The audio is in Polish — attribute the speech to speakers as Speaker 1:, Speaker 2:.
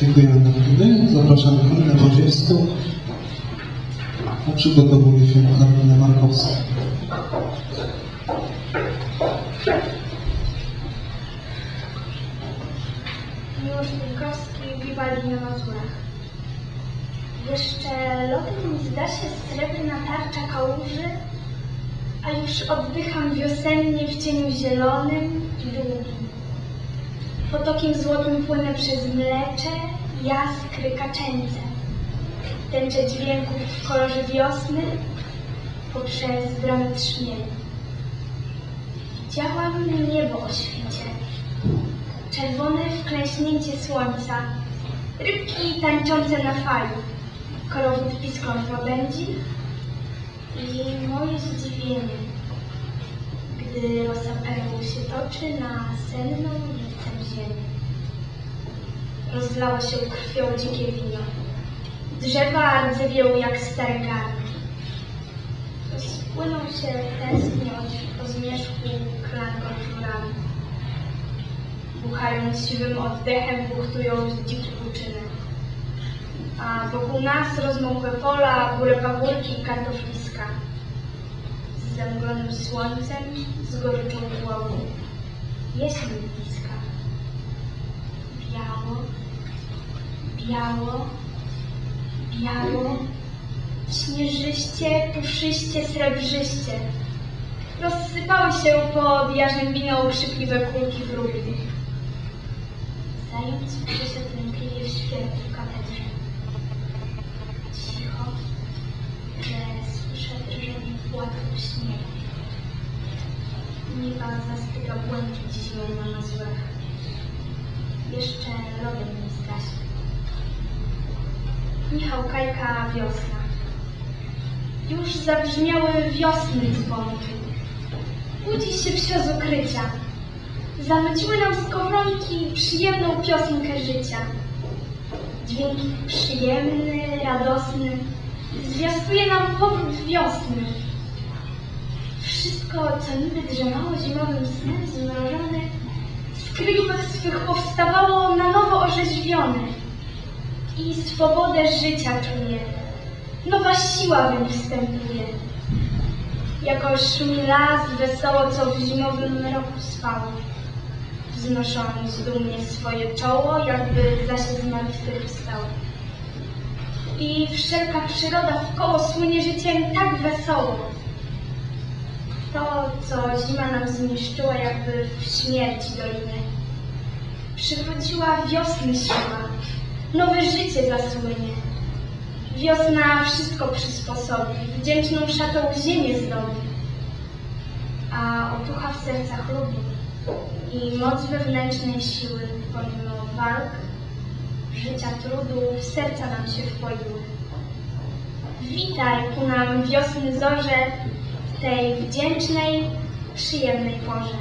Speaker 1: Dziękujemy Martyny. Zapraszamy Halinę Bodziewską. A przygotowuje się Karolina Markowska.
Speaker 2: Miłosz Wilkowski, Vivaldi na Mazurach. Jeszcze lotem zda się srebrna tarcza kałuży, a już oddycham wiosennie w cieniu zielonym i długim. Potokiem złotym płynę przez mlecze, jaskry, kaczęce. Tęczę dźwięków w kolorze wiosny poprzez bramy trzmieni. Widziałam niebo o świcie. Czerwone wklęśnięcie słońca, rybki tańczące na fali, korowód piskląt w łabędzi i moje zdziwienie, gdy rosa perłu się toczy na senną żywcem ziemię. Rozlało się krwią dzikie wino, drzewa rdzewieły jak stare garnki. Rozpłynął się tęsknie od- zmierzchu klanką żurami buchając siwym oddechem, buchtują dzikie puczyny. A wokół nas rozmokłe pola, góre pagórki i kartofliska. Z zamglonym słońcem, z goryczą głową. Jesień bliska. Biało, biało, biało, śnieżyście, puszyście, srebrzyście. Rozsypały się pod jarzębiną krzypliwe kulki wróbli. Zając przyszedł lękliwie w świetle w katedrze. Cicho, że słyszę drżenie płatków śniegu. Nieba zastyga błękit zimą na mazurach. Jeszcze lodem nie zgaśnie. Michał Kajka, wiosna. Już zabrzmiały wiosny dzwonki. Budzi się wsio z ukrycia. Zanuciły nam z koronki przyjemną piosenkę życia. Dźwięk przyjemny, radosny, zwiastuje nam powrót wiosny. Wszystko, co niby drzemało zimowym snem zmrożone, z kryjówek swych powstawało na nowo orzeźwione. I swobodę życia czuje, nowa siła we mnie wstępuje. Jako szumi las wesoło, co w zimowym roku spał wznosząc dumnie swoje czoło, jakby za się zmartwychwstał. I wszelka przyroda wkoło słynie życiem tak wesoło. To, co zima nam zniszczyła, jakby w śmierci dolinie. Przywróciła wiosny siła, nowe życie zasłynie. Wiosna wszystko przysposobi, wdzięczną szatą ziemię zdobi, a otucha w sercach lubi i moc wewnętrznej siły, pomimo walk, życia trudu, w serca nam się wpoiły. Witaj ku nam wiosny zorze tej wdzięcznej, przyjemnej porze.